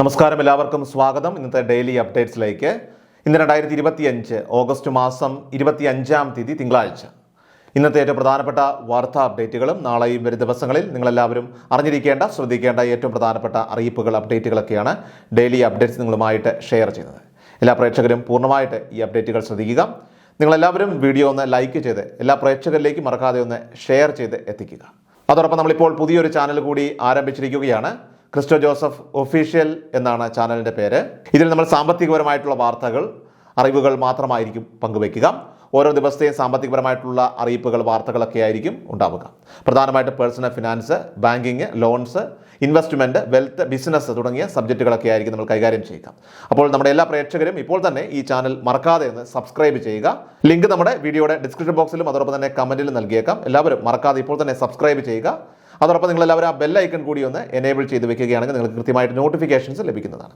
നമസ്കാരം എല്ലാവർക്കും സ്വാഗതം. ഇന്നത്തെ ഡെയിലി അപ്ഡേറ്റ്സിലേക്ക്. ഇന്ന് രണ്ടായിരത്തി ഇരുപത്തി അഞ്ച് ഓഗസ്റ്റ് മാസം ഇരുപത്തി അഞ്ചാം തീയതി തിങ്കളാഴ്ച. ഇന്നത്തെ ഏറ്റവും പ്രധാനപ്പെട്ട വാർത്താ അപ്ഡേറ്റുകളും നാളെയും വരും ദിവസങ്ങളിൽ നിങ്ങളെല്ലാവരും അറിഞ്ഞിരിക്കേണ്ട ശ്രദ്ധിക്കേണ്ട ഏറ്റവും പ്രധാനപ്പെട്ട അറിയിപ്പുകൾ അപ്ഡേറ്റുകളൊക്കെയാണ് ഡെയിലി അപ്ഡേറ്റ്സ് നിങ്ങളുമായിട്ട് ഷെയർ ചെയ്യുന്നത്. എല്ലാ പ്രേക്ഷകരും പൂർണമായിട്ട് ഈ അപ്ഡേറ്റുകൾ ശ്രദ്ധിക്കുക. നിങ്ങളെല്ലാവരും വീഡിയോ ഒന്ന് ലൈക്ക് ചെയ്ത് എല്ലാ പ്രേക്ഷകരിലേക്കും മറക്കാതെ ഒന്ന് ഷെയർ ചെയ്ത് എത്തിക്കുക. അതോടൊപ്പം നമ്മളിപ്പോൾ പുതിയൊരു ചാനൽ കൂടി ആരംഭിച്ചിരിക്കുകയാണ്. ക്രിസ്റ്റോ ജോസഫ് ഒഫീഷ്യൽ എന്നാണ് ചാനലിന്റെ പേര്. ഇതിൽ നമ്മൾ സാമ്പത്തികപരമായിട്ടുള്ള വാർത്തകൾ അറിവുകൾ മാത്രമായിരിക്കും പങ്കുവയ്ക്കുക. ഓരോ ദിവസത്തെയും സാമ്പത്തികപരമായിട്ടുള്ള അറിയിപ്പുകൾ വാർത്തകളൊക്കെ ആയിരിക്കും ഉണ്ടാവുക. പ്രധാനമായിട്ട് personal finance banking loans investment wealth business തുടങ്ങിയ സബ്ജക്റ്റുകളൊക്കെ ആയിരിക്കും നമ്മൾ കൈകാര്യം ചെയ്യുക. അപ്പോൾ നമ്മുടെ എല്ലാ പ്രേക്ഷകരും ഇപ്പോൾ തന്നെ ഈ ചാനൽ മറക്കാതെ ഒന്ന് സബ്സ്ക്രൈബ് ചെയ്യുക. ലിങ്ക് നമ്മുടെ വീഡിയോയുടെ ഡിസ്ക്രിപ്ഷൻ ബോക്സിലും അതോടൊപ്പം തന്നെ കമന്റിലും നൽകിയേക്കാം. എല്ലാവരും മറക്കാതെ ഇപ്പോൾ തന്നെ സബ്സ്ക്രൈബ് ചെയ്യുക. അതോടൊപ്പം നിങ്ങൾ എല്ലാവരും ആ ബെൽ ഐക്കൺ കൂടി ഒന്ന് എനേബിൾ ചെയ്ത് വെക്കുകയാണെങ്കിൽ നിങ്ങൾക്ക് കൃത്യമായിട്ട് നോട്ടിഫിക്കേഷൻസ് ലഭിക്കുന്നതാണ്.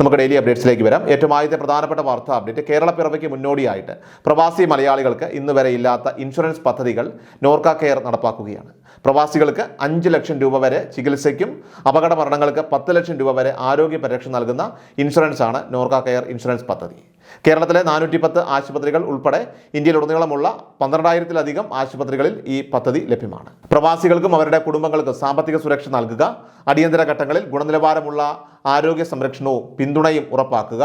നമുക്ക് ഡെയിലി അപ്ഡേറ്റ്സിലേക്ക് വരാം. ഏറ്റവും ആദ്യത്തെ പ്രധാനപ്പെട്ട വാർത്താ അപ്ഡേറ്റ് കേരള പിറവിക്ക് മുന്നോടിയായിട്ട് പ്രവാസി മലയാളികൾക്ക് ഇന്ന് വരെ ഇല്ലാത്ത ഇൻഷുറൻസ് പദ്ധതികൾ നോർക്ക കെയർ നടപ്പാക്കുകയാണ്. പ്രവാസികൾക്ക് അഞ്ച് ലക്ഷം രൂപ വരെ ചികിത്സയ്ക്കും അപകട മരണങ്ങൾക്ക് പത്ത് ലക്ഷം രൂപ വരെ ആരോഗ്യ പരിരക്ഷ നൽകുന്ന ഇൻഷുറൻസ് ആണ് നോർക്ക കെയർ ഇൻഷുറൻസ് പദ്ധതി. കേരളത്തിലെ നാനൂറ്റി പത്ത് ആശുപത്രികൾ ഉൾപ്പെടെ ഇന്ത്യയിലുടനീളമുള്ള പന്ത്രണ്ടായിരത്തിലധികം ആശുപത്രികളിൽ ഈ പദ്ധതി ലഭ്യമാണ്. പ്രവാസികൾക്കും അവരുടെ കുടുംബങ്ങൾക്കും സാമ്പത്തിക സുരക്ഷ നൽകുക അടിയന്തര ഘട്ടങ്ങളിൽ ഗുണനിലവാരമുള്ള ആരോഗ്യ സംരക്ഷണവും പിന്തുണയും ഉറപ്പാക്കുക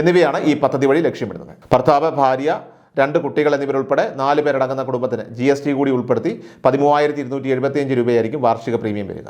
എന്നിവയാണ് ഈ പദ്ധതി വഴി ലക്ഷ്യമിടുന്നത്. ഭർത്താവ് ഭാര്യ രണ്ട് കുട്ടികൾ എന്നിവരുൾപ്പെടെ നാല് പേരടങ്ങുന്ന കുടുംബത്തിന് ജി എസ് ടി കൂടി ഉൾപ്പെടുത്തി പതിമൂവായിരത്തി ഇരുന്നൂറ്റി എഴുപത്തിയഞ്ച് രൂപയായിരിക്കും വാർഷിക പ്രീമിയം വരിക.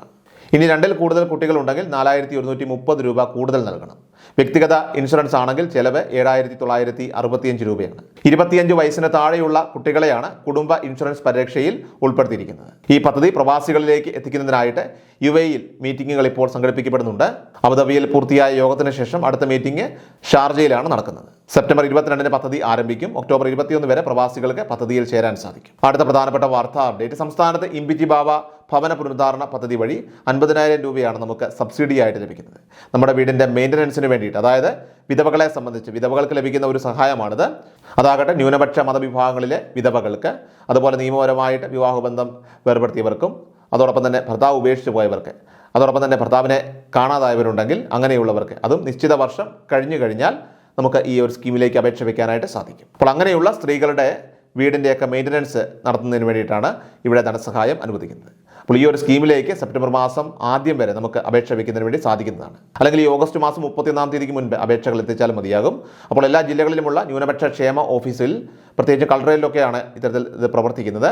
ഇനി രണ്ടിൽ കൂടുതൽ കുട്ടികളുണ്ടെങ്കിൽ നാലായിരത്തി ഒരുന്നൂറ്റി മുപ്പത് രൂപ കൂടുതൽ നൽകണം. വ്യക്തിഗത ഇൻഷുറൻസ് ആണെങ്കിൽ ചെലവ് ഏഴായിരത്തി തൊള്ളായിരത്തി അറുപത്തിയഞ്ച് രൂപയാണ്. ഇരുപത്തിയഞ്ച് വയസ്സിന് താഴെയുള്ള കുട്ടികളെയാണ് കുടുംബ ഇൻഷുറൻസ് പരീക്ഷയിൽ ഉൾപ്പെടുത്തിയിരിക്കുന്നത്. ഈ പദ്ധതി പ്രവാസികളിലേക്ക് എത്തിക്കുന്നതിനായിട്ട് യു എയിൽ മീറ്റിംഗുകൾ ഇപ്പോൾ സംഘടിപ്പിക്കപ്പെടുന്നുണ്ട്. അബുദാബിയിൽ പൂർത്തിയായ യോഗത്തിന് ശേഷം അടുത്ത മീറ്റിംഗ് ഷാർജയിലാണ് നടക്കുന്നത്. സെപ്റ്റംബർ ഇരുപത്തിരണ്ടിന് പദ്ധതി ആരംഭിക്കും. ഒക്ടോബർ ഇരുപത്തിയൊന്ന് വരെ പ്രവാസികൾക്ക് പദ്ധതിയിൽ ചേരാൻ സാധിക്കും. അടുത്ത പ്രധാനപ്പെട്ട വാർത്താ അപ്ഡേറ്റ്. സംസ്ഥാനത്ത് ഇമ്പിജി ബാവ ഭവന പുനരുദ്ധാരണ പദ്ധതി വഴി അൻപതിനായിരം രൂപയാണ് നമുക്ക് സബ്സിഡി ആയിട്ട് ലഭിക്കുന്നത്. നമ്മുടെ വീടിന്റെ മെയിന്റനൻസിന് വേണ്ടിയിട്ട്. അതായത് വിധവകളെ സംബന്ധിച്ച് വിധവകൾക്ക് ലഭിക്കുന്ന ഒരു സഹായമാണിത്. അതാകട്ടെ ന്യൂനപക്ഷ മതവിഭാഗങ്ങളിലെ വിധവകൾക്ക് അതുപോലെ നിയമപരമായിട്ട് വിവാഹബന്ധം വേർപെടുത്തിയവർക്കും അതോടൊപ്പം തന്നെ ഭർത്താവ് ഉപേക്ഷിച്ച് പോയവർക്ക് അതോടൊപ്പം തന്നെ ഭർത്താവിനെ കാണാതായവരുണ്ടെങ്കിൽ അങ്ങനെയുള്ളവർക്ക് അതും നിശ്ചിത വർഷം കഴിഞ്ഞു കഴിഞ്ഞാൽ നമുക്ക് ഈ ഒരു സ്കീമിലേക്ക് അപേക്ഷ വയ്ക്കാനായിട്ട് സാധിക്കും. അപ്പോൾ അങ്ങനെയുള്ള സ്ത്രീകളുടെ വീടിന്റെയൊക്കെ മെയിന്റനൻസ് നടത്തുന്നതിന് വേണ്ടിയിട്ടാണ് ഇവിടെ ധനസഹായം അനുവദിക്കുന്നത്. അപ്പോൾ ഈ ഒരു സ്കീമിലേക്ക് സെപ്റ്റംബർ മാസം ആദ്യം വരെ നമുക്ക് അപേക്ഷ വയ്ക്കുന്നതിന് വേണ്ടി സാധിക്കുന്നതാണ്. അല്ലെങ്കിൽ ഈ ഓഗസ്റ്റ് മാസം മുപ്പത്തിയൊന്നാം തീയതിക്ക് മുൻപ് അപേക്ഷകൾ എത്തിച്ചാൽ മതിയാകും. അപ്പോൾ എല്ലാ ജില്ലകളിലുമുള്ള ന്യൂനപക്ഷ ക്ഷേമ ഓഫീസിൽ പ്രത്യേകിച്ച് കളറയിലൊക്കെയാണ് ഇത്തരത്തിൽ ഇത് പ്രവർത്തിക്കുന്നത്.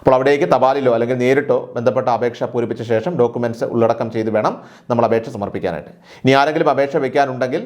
അപ്പോൾ അവിടേക്ക് തപാലിലോ അല്ലെങ്കിൽ നേരിട്ടോ ബന്ധപ്പെട്ട അപേക്ഷ പൂരിപ്പിച്ച ശേഷം ഡോക്യുമെന്റ്സ് ഉള്ളടക്കം ചെയ്ത് വേണം നമ്മൾ അപേക്ഷ സമർപ്പിക്കാനായിട്ട്. ഇനി ആരെങ്കിലും അപേക്ഷ വെക്കാനുണ്ടെങ്കിൽ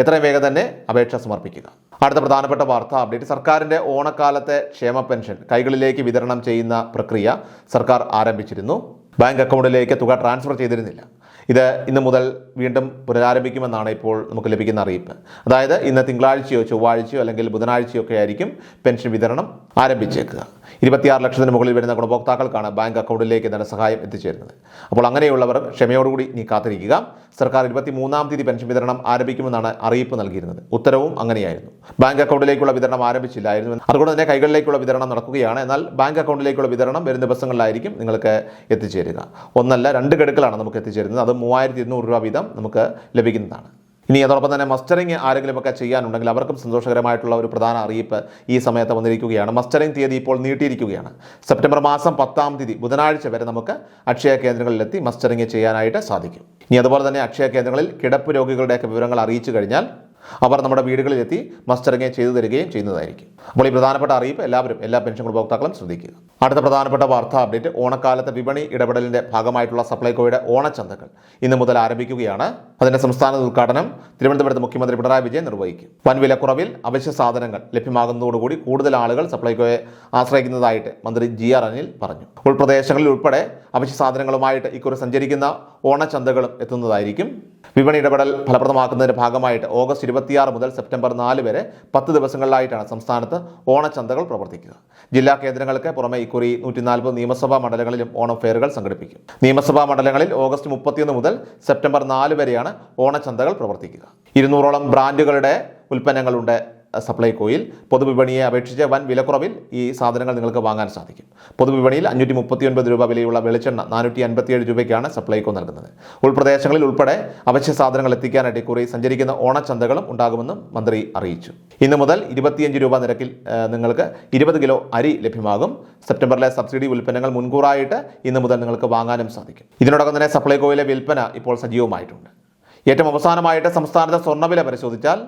എത്രയും വേഗം തന്നെ അപേക്ഷ സമർപ്പിക്കുക. അടുത്ത പ്രധാനപ്പെട്ട വാർത്ത അപ്ഡേറ്റ്. സർക്കാരിന്റെ ഓണക്കാലത്തെ ക്ഷേമ പെൻഷൻ കൈകളിലേക്ക് വിതരണം ചെയ്യുന്ന പ്രക്രിയ സർക്കാർ ആരംഭിച്ചിരുന്നു. ബാങ്ക് അക്കൗണ്ടിലേക്ക് തുക ട്രാൻസ്ഫർ ചെയ്തിരുന്നില്ല. ഇത് ഇന്ന് മുതൽ വീണ്ടും പുനരാരംഭിക്കുമെന്നാണ് ഇപ്പോൾ നമുക്ക് ലഭിക്കുന്ന അറിയിപ്പ്. അതായത് ഇന്ന് തിങ്കളാഴ്ചയോ ചൊവ്വാഴ്ചയോ അല്ലെങ്കിൽ ബുധനാഴ്ചയോ ഒക്കെ ആയിരിക്കും പെൻഷൻ വിതരണം ആരംഭിച്ചേക്കുക. ഇരുപത്തിയാറ് ലക്ഷത്തിന് മുകളിൽ വരുന്ന ഗുണഭോക്താക്കൾക്കാണ് ബാങ്ക് അക്കൗണ്ടിലേക്ക് ധനസഹായം എത്തിച്ചേരുന്നത്. അപ്പോൾ അങ്ങനെയുള്ളവർ ക്ഷമയോടുകൂടി നീ കാത്തിരിക്കുക. സർക്കാർ ഇരുപത്തി മൂന്നാം തീയതി പെൻഷൻ വിതരണം ആരംഭിക്കുമെന്നാണ് അറിയിപ്പ് നൽകിയിരുന്നത്. ഉത്തരവും അങ്ങനെയായിരുന്നു. ബാങ്ക് അക്കൗണ്ടിലേക്കുള്ള വിതരണം ആരംഭിച്ചില്ലായിരുന്നു അതുകൊണ്ട് തന്നെ കൈകളിലേക്കുള്ള വിതരണം നടക്കുകയാണ്. എന്നാൽ ബാങ്ക് അക്കൗണ്ടിലേക്കുള്ള വിതരണം വരും ദിവസങ്ങളിലായിരിക്കും നിങ്ങൾക്ക് എത്തിച്ചേരുക. ഒന്നല്ല രണ്ട് ഗഡുക്കളാണ് നമുക്ക് എത്തിച്ചേരുന്നത്. അത് മൂവായിരത്തി ഇരുന്നൂറ് രൂപ വീതം നമുക്ക് ലഭിക്കുന്നതാണ്. ഇനി അതോടൊപ്പം തന്നെ മസ്റ്ററിങ് ആരെങ്കിലുമൊക്കെ ചെയ്യാനുണ്ടെങ്കിൽ അവർക്കും സന്തോഷകരമായിട്ടുള്ള ഒരു പ്രധാന അറിയിപ്പ് ഈ സമയത്ത് വന്നിരിക്കുകയാണ്. മസ്റ്ററിങ് തീയതി ഇപ്പോൾ നീട്ടിയിരിക്കുകയാണ്. സെപ്റ്റംബർ മാസം പത്താം തീയതി ബുധനാഴ്ച വരെ നമുക്ക് അക്ഷയ കേന്ദ്രങ്ങളിലെത്തി മസ്റ്ററിങ് ചെയ്യാനായിട്ട് സാധിക്കും. ഇനി അതുപോലെ തന്നെ അക്ഷയ കേന്ദ്രങ്ങളിൽ കിടപ്പ് രോഗികളുടെയൊക്കെ വിവരങ്ങൾ അറിയിച്ചു കഴിഞ്ഞാൽ അവർ നമ്മുടെ വീടുകളിലെത്തി മസ്റ്ററിങ് ചെയ്തു തരികയും ചെയ്യുന്നതായിരിക്കും. അപ്പോൾ ഈ പ്രധാനപ്പെട്ട അറിയിപ്പ് എല്ലാവരും എല്ലാ പെൻഷൻ ഉപഭോക്താക്കളും ശ്രദ്ധിക്കുക. അടുത്ത പ്രധാനപ്പെട്ട വാർത്താ അപ്ഡേറ്റ്. ഓണക്കാലത്ത് വിപണി ഇടപെടലിന്റെ ഭാഗമായിട്ടുള്ള സപ്ലൈകോയുടെ ഓണച്ചന്തകൾ ഇന്ന് മുതൽ ആരംഭിക്കുകയാണ്. അതിന്റെ സംസ്ഥാന ഉദ്ഘാടനം തിരുവനന്തപുരത്ത് മുഖ്യമന്ത്രി പിണറായി വിജയൻ നിർവഹിക്കും. വൻ വിലക്കുറവിൽ അവശ്യ സാധനങ്ങൾ ലഭ്യമാകുന്നതോടുകൂടി കൂടുതൽ ആളുകൾ സപ്ലൈകോയെ ആശ്രയിക്കുന്നതായിട്ട് മന്ത്രി ജി ആർ അനിൽ പറഞ്ഞു. ഉൾപ്രദേശങ്ങളിൽ ഉൾപ്പെടെ അവശ്യ സാധനങ്ങളുമായിട്ട് ഇക്കുറി സഞ്ചരിക്കുന്ന ഓണച്ചന്തകളും എത്തുന്നതായിരിക്കും. വിപണി ഇടപെടൽ ഫലപ്രദമാക്കുന്നതിന്റെ ഭാഗമായിട്ട് ഓഗസ്റ്റ് ഇരുപത്തിയാറ് മുതൽ സെപ്റ്റംബർ നാല് വരെ പത്ത് ദിവസങ്ങളിലായിട്ടാണ് സംസ്ഥാനത്ത് ഓണച്ചന്തകൾ പ്രവർത്തിക്കുക. ജില്ലാ കേന്ദ്രങ്ങൾക്ക് പുറമെ ഇക്കുറി നൂറ്റി നാൽപ്പത് നിയമസഭാ മണ്ഡലങ്ങളിലും ഓണം ഫെയറുകൾ സംഘടിപ്പിക്കും. നിയമസഭാ മണ്ഡലങ്ങളിൽ ഓഗസ്റ്റ് മുപ്പത്തിയൊന്ന് മുതൽ സെപ്റ്റംബർ നാല് വരെയാണ് ഓണച്ചന്തകൾ പ്രവർത്തിക്കുക. ഇരുന്നൂറോളം ബ്രാൻഡുകളുടെ ഉൽപ്പന്നങ്ങളുണ്ട്. സപ്ലൈകോയിൽ പൊതുവിപണിയെ അപേക്ഷിച്ച് വൻ വിലക്കുറവിൽ ഈ സാധനങ്ങൾ നിങ്ങൾക്ക് വാങ്ങാൻ സാധിക്കും. പൊതുവിപണിയിൽ അഞ്ഞൂറ്റി മുപ്പത്തിയൊൻപത് രൂപ വിലയുള്ള വെളിച്ചെണ്ണ നാനൂറ്റി അൻപത്തിയേഴ് രൂപയ്ക്കാണ് സപ്ലൈകോ നൽകുന്നത്. ഉൾപ്രദേശങ്ങളിൽ ഉൾപ്പെടെ അവശ്യ സാധനങ്ങൾ എത്തിക്കാനായിട്ട് കുറി സഞ്ചരിക്കുന്ന ഓണച്ചന്തകളും ഉണ്ടാകുമെന്നും മന്ത്രി അറിയിച്ചു. ഇന്ന് മുതൽ ഇരുപത്തിയഞ്ച് രൂപ നിരക്കിൽ നിങ്ങൾക്ക് ഇരുപത് കിലോ അരി ലഭ്യമാകും. സെപ്റ്റംബറിലെ സബ്സിഡി ഉൽപ്പന്നങ്ങൾ മുൻകൂറായിട്ട് ഇന്ന് മുതൽ നിങ്ങൾക്ക് വാങ്ങാനും സാധിക്കും. ഇതിനോടൊപ്പം തന്നെ സപ്ലൈകോയിലെ വിൽപ്പന ഇപ്പോൾ സജീവമായിട്ടുണ്ട്. ഏറ്റവും അവസാനമായിട്ട് സംസ്ഥാനത്തെ സ്വർണവില പരിശോധിച്ചാൽ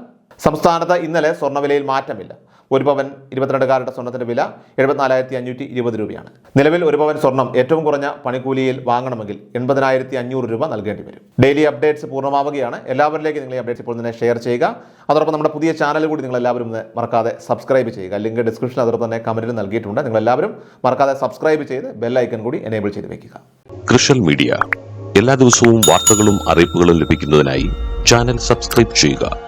സംസ്ഥാനത്ത് ഇന്നലെ സ്വർണവിലയിൽ മാറ്റമില്ല. ഒരു പവൻ ഇരുപത്തിരണ്ട് കാരറ്റ് സ്വർണത്തിന്റെ വില എഴുപത്തിനാലായിരത്തി അഞ്ഞൂറ്റി ഇരുപത് രൂപയാണ്. നിലവിൽ ഒരു പവൻ സ്വർണം ഏറ്റവും കുറഞ്ഞ പണിക്കൂലിയിൽ വാങ്ങണമെങ്കിൽ എൺപതിനായിരത്തി അഞ്ഞൂറ് രൂപ നൽകേണ്ടി വരും. ഡെയിലി അപ്ഡേറ്റ്സ് പൂർണമാവുകയാണ്. എല്ലാവരിലേക്ക് നിങ്ങൾ ഈ അപ്ഡേറ്റ്സ് ഇപ്പോൾ തന്നെ ഷെയർ ചെയ്യുക. അതോടൊപ്പം നമ്മുടെ പുതിയ ചാനൽ കൂടി നിങ്ങൾ എല്ലാവരും മറക്കാതെ സബ്സ്ക്രൈബ് ചെയ്യുക. ലിങ്ക് ഡിസ്ക്രിപ്ഷൻ അതോടൊപ്പം തന്നെ കമന്റിൽ നൽകിയിട്ടുണ്ട്. നിങ്ങൾ എല്ലാവരും മറക്കാതെ സബ്സ്ക്രൈബ് ചെയ്ത് ബെൽ ഐക്കൺ കൂടി എനേബിൾ ചെയ്ത് വെക്കുക. കൃഷൽ മീഡിയ. എല്ലാ ദിവസവും വാർത്തകളും അറിയിപ്പുകളും ലഭിക്കുന്നതിനായി ചാനൽ സബ്സ്ക്രൈബ് ചെയ്യുക.